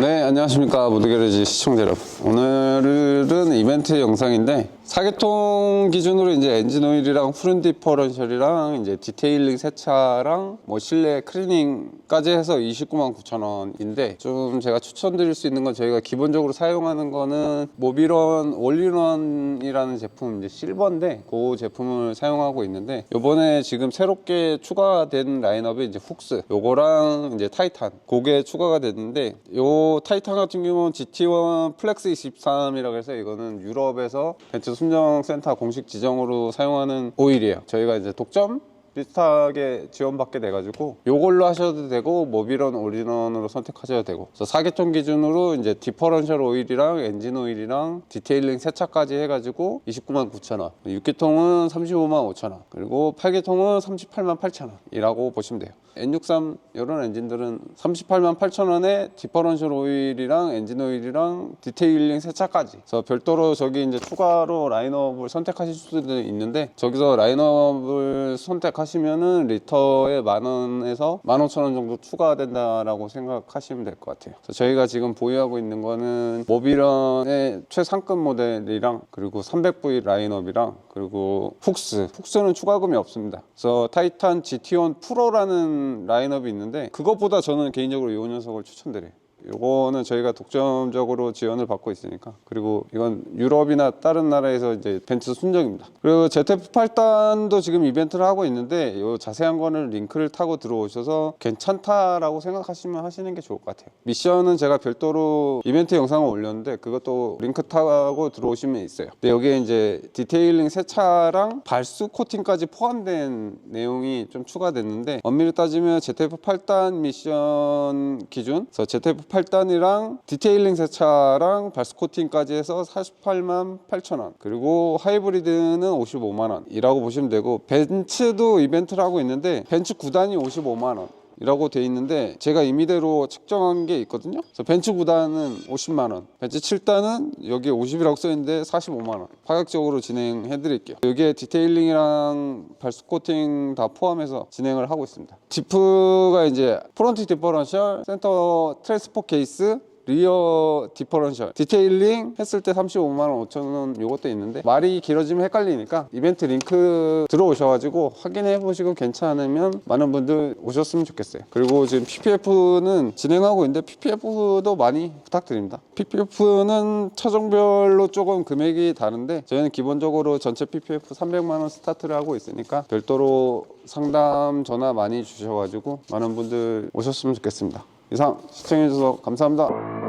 네, 안녕하십니까. 모드게러지 시청자 여러분. 오늘은 이벤트 영상인데, 사계통 기준으로 이제 엔진 오일이랑 프론 디퍼런셜이랑 이제 디테일링 세차랑 뭐 실내 클리닝까지 해서 29만 9천 원인데, 좀 제가 추천드릴 수 있는 건 저희가 기본적으로 사용하는 거는 모비런 올리런이라는 제품 이제 실버인데, 그 제품을 사용하고 있는데, 요번에 지금 새롭게 추가된 라인업이 이제 훅스, 요거랑 이제 타이탄, 그게 추가가 됐는데, 요 타이탄 같은 경우는 GT1 플렉스 23이라고 해서 이거는 유럽에서 벤츠 순정 센터 공식 지정으로 사용하는 오일이에요. 저희가 이제 독점 비슷하게 지원받게 돼가지고 요걸로 하셔도 되고 모비런 올인원으로 선택하셔도 되고 그래서 사계통 기준으로 이제 디퍼런셜 오일이랑 엔진 오일이랑 디테일링 세차까지 해가지고 29만 9천 원 6기통은 35만 5천 원 그리고 8기통은 38만 8천 원이라고 보시면 돼요 N63 이런 엔진들은 38만 8천 원에 디퍼런셜 오일이랑 엔진 오일이랑 디테일링 세차까지 그래서 별도로 저기 이제 추가로 라인업을 선택하실 수도 있는데 저기서 라인업을 선택하시면은 리터에 만 원에서 만 오천 원 정도 추가된다라고 생각하시면 될 것 같아요. 그래서 저희가 지금 보유하고 있는 거는 모비런의 최상급 모델이랑 그리고 300V 라인업이랑 그리고 훅스 훅스는 추가금이 없습니다. 그래서 타이탄 GT1 프로라는 라인업이 있는데 그것보다 저는 개인적으로 이 녀석을 추천드려요. 요거는 저희가 독점적으로 지원을 받고 있으니까. 그리고 이건 유럽이나 다른 나라에서 이제 벤츠 순정입니다. 그리고 ZF8단도 지금 이벤트를 하고 있는데 요 자세한 거는 링크를 타고 들어오셔서 괜찮다라고 생각하시면 하시는 게 좋을 것 같아요. 미션은 제가 별도로 이벤트 영상을 올렸는데 그것도 링크 타고 들어오시면 있어요. 근데 여기에 이제 디테일링 세차랑 발수 코팅까지 포함된 내용이 좀 추가됐는데 엄밀히 따지면 ZF8단 미션 기준 그래서 ZF8단이랑 디테일링 세차랑 발수 코팅까지 해서 48만 8천 원. 그리고 하이브리드는 55만 원이라고 보시면 되고 벤츠도 이벤트를 하고 있는데 벤츠 9단이 55만 원 이라고 돼 있는데 제가 임의대로 측정한 게 있거든요. 그래서 벤츠 9단은 50만 원, 벤츠 7단은 여기에 50이라고 써 있는데 45만 원. 파격적으로 진행해 드릴게요. 여기에 디테일링이랑 발수 코팅 다 포함해서 진행을 하고 있습니다. 지프가 이제 프론트 디퍼런셜, 센터 트랜스포 케이스, 리어 디퍼런셜. 디테일링 했을 때 35만 5천 원 요것도 있는데 말이 길어지면 헷갈리니까 이벤트 링크 들어오셔가지고 확인해 보시고 괜찮으면 많은 분들 오셨으면 좋겠어요. 그리고 지금 PPF는 진행하고 있는데 PPF도 많이 부탁드립니다. PPF는 차종별로 조금 금액이 다른데 저희는 기본적으로 전체 PPF 300만 원 스타트를 하고 있으니까 별도로 상담 전화 많이 주셔가지고 많은 분들 오셨으면 좋겠습니다 이상 시청해주셔서 감사합니다